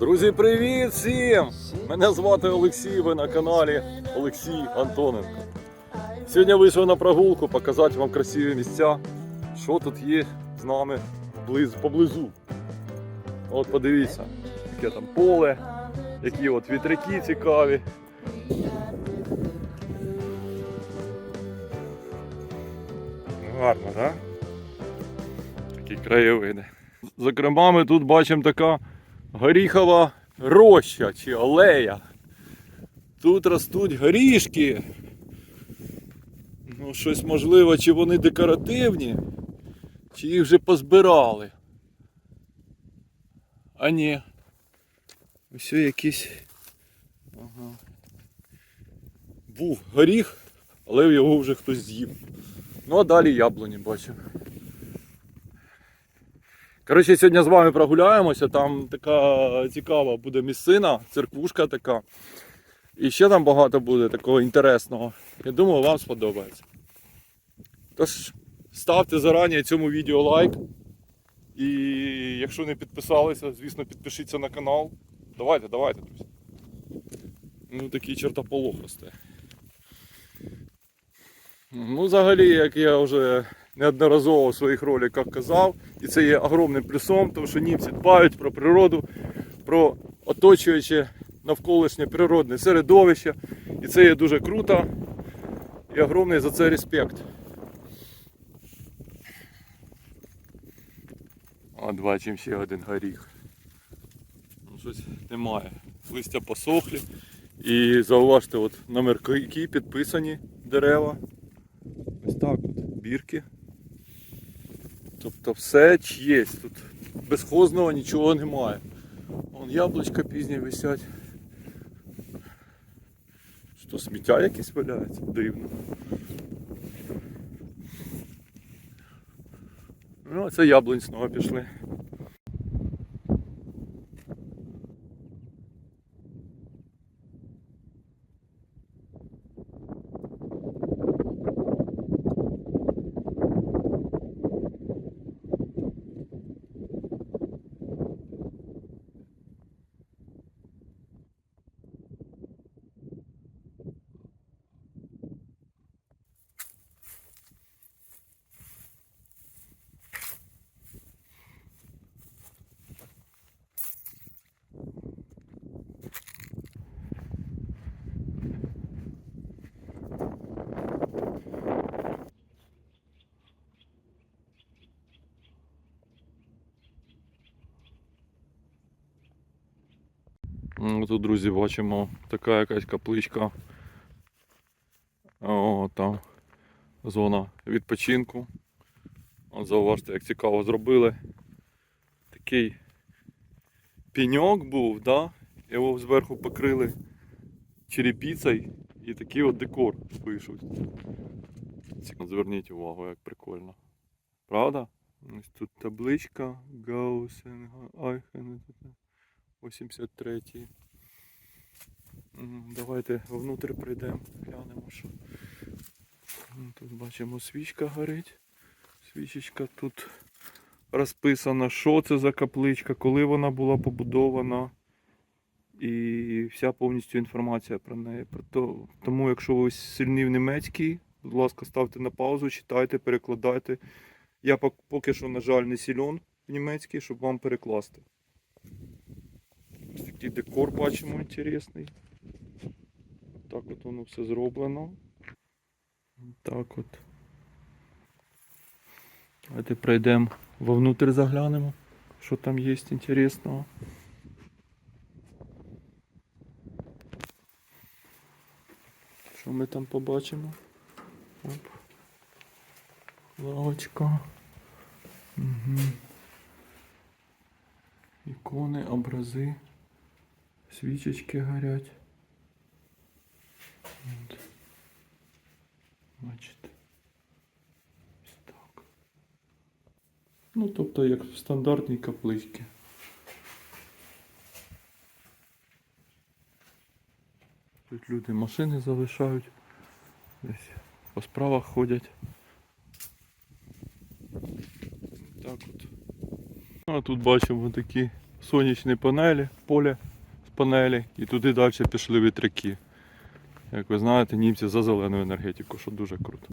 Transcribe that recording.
Друзі, привіт всім! Мене звати Олексій, ви на каналі Олексій Антоненко. Сьогодні вийшов на прогулку показати вам красиві місця, що тут є з нами близ, поблизу. От подивіться, яке там поле, які от вітряки цікаві. Гарно, так? Да? Такі краєвиди. Зокрема, ми тут бачимо така горіхова роща чи алея. Тут ростуть горішки. Ну, щось можливо, чи вони декоративні, чи їх вже позбирали. А ні. Ось якийсь. Ага. Був горіх, але його вже хтось з'їв. Ну а далі яблуні бачу. Коротше, сьогодні з вами прогуляємося, там така цікава буде місцина, церквушка така. І ще там багато буде такого інтересного. Я думаю, вам сподобається. Тож, ставте зарані цьому відео лайк. І якщо не підписалися, звісно, підпишіться на канал. Давайте, давайте, друзі. Ну такий чертополох росте. Ну, взагалі, як я вже неодноразово в своїх роликах казав, і це є огромним плюсом, тому що німці дбають про природу, про оточуюче навколишнє природне середовище. І це є дуже круто. І огромний за це респект. От бачимо ще один горіх. Ну, щось немає. Листя посохлі. І зауважте, от номерки підписані дерева. Ось так от, бірки. Тобто все чиєсь. Тут безхозного нічого немає. Вон яблучка пізні висять. Що сміття якесь валяється? Дивно. Ну, а це яблунь знову пішли. Тут, друзі, бачимо така якась капличка. О, там зона відпочинку. От зауважте, як цікаво зробили. Такий пеньок був, да? його зверху покрили черепицею і такий от декор пишуть. Зверніть увагу, як прикольно. Правда? Ось тут табличка Гаусен Айхен. 83. М, Давайте вовнутрь прийдемо, глянемо, що. Тут бачимо свічка горить. Свічечка тут розписана, що це за капличка, коли вона була побудована. І вся повністю інформація про неї. Тому, якщо ви сильний в німецький, будь ласка, ставте на паузу, читайте, перекладайте. Я поки що, на жаль, не сильон в німецький, щоб вам перекласти. Ось такий декор бачимо інтересний. Так от воно все зроблено. Так от. Давайте пройдемо вовнутрь заглянемо, що там є інтересного. Що ми там побачимо? Оп. Лавочка. Угу. Ікони, образи. Свічечки горять. От. Бачите. Ось так. Ну, тобто, як в стандартній капличці. Тут люди машини залишають. Десь по справах ходять. Так от. Ну, а тут бачимо такі сонячні панелі, поле панелі, і туди далі пішли вітряки. Як ви знаєте, німці за зелену енергетику, що дуже круто.